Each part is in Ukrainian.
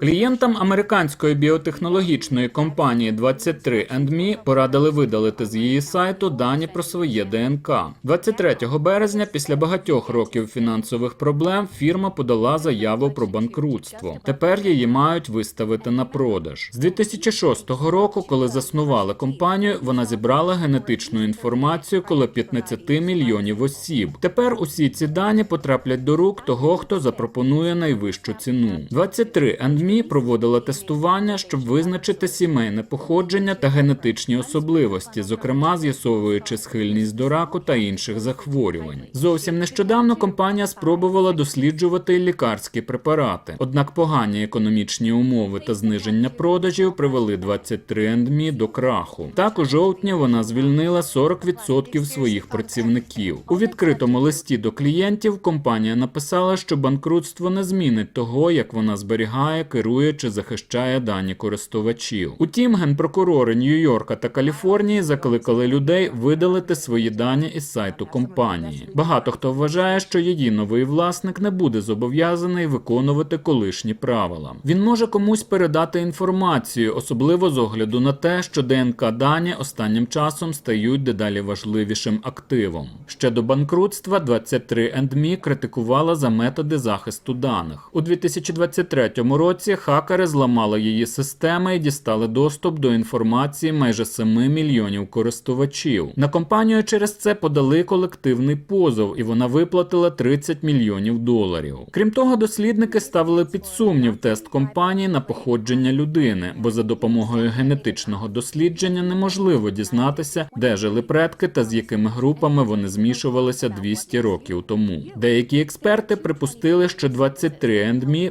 Клієнтам американської біотехнологічної компанії 23andMe порадили видалити з її сайту дані про своє ДНК. 23 березня, після багатьох років фінансових проблем, фірма подала заяву про банкрутство. Тепер її мають виставити на продаж. З 2006 року, коли заснували компанію, вона зібрала генетичну інформацію коло 15 мільйонів осіб. Тепер усі ці дані потраплять до рук того, хто запропонує найвищу ціну. 23andMe проводила тестування, щоб визначити сімейне походження та генетичні особливості, зокрема з'ясовуючи схильність до раку та інших захворювань. Зовсім нещодавно компанія спробувала досліджувати лікарські препарати. Однак погані економічні умови та зниження продажів привели 23andMe до краху. Так у жовтні вона звільнила 40% своїх працівників. У відкритому листі до клієнтів компанія написала, що банкрутство не змінить того, як вона зберігає, керує чи захищає дані користувачів. Утім, генпрокурори Нью-Йорка та Каліфорнії закликали людей видалити свої дані із сайту компанії. Багато хто вважає, що її новий власник не буде зобов'язаний виконувати колишні правила. Він може комусь передати інформацію, особливо з огляду на те, що ДНК дані останнім часом стають дедалі важливішим активом. Ще до банкрутства 23andMe критикувала за методи захисту даних. У 2023 році хакери зламали її системи і дістали доступ до інформації майже 7 мільйонів користувачів. На компанію через це подали колективний позов, і вона виплатила 30 мільйонів доларів. Крім того, дослідники ставили під сумнів тест компанії на походження людини, бо за допомогою генетичного дослідження неможливо дізнатися, де жили предки та з якими групами вони змішувалися 200 років тому. Деякі експерти припустили, що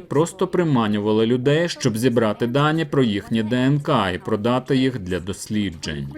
23andMe просто приманювали людей, щоб зібрати дані про їхнє ДНК і продати їх для досліджень.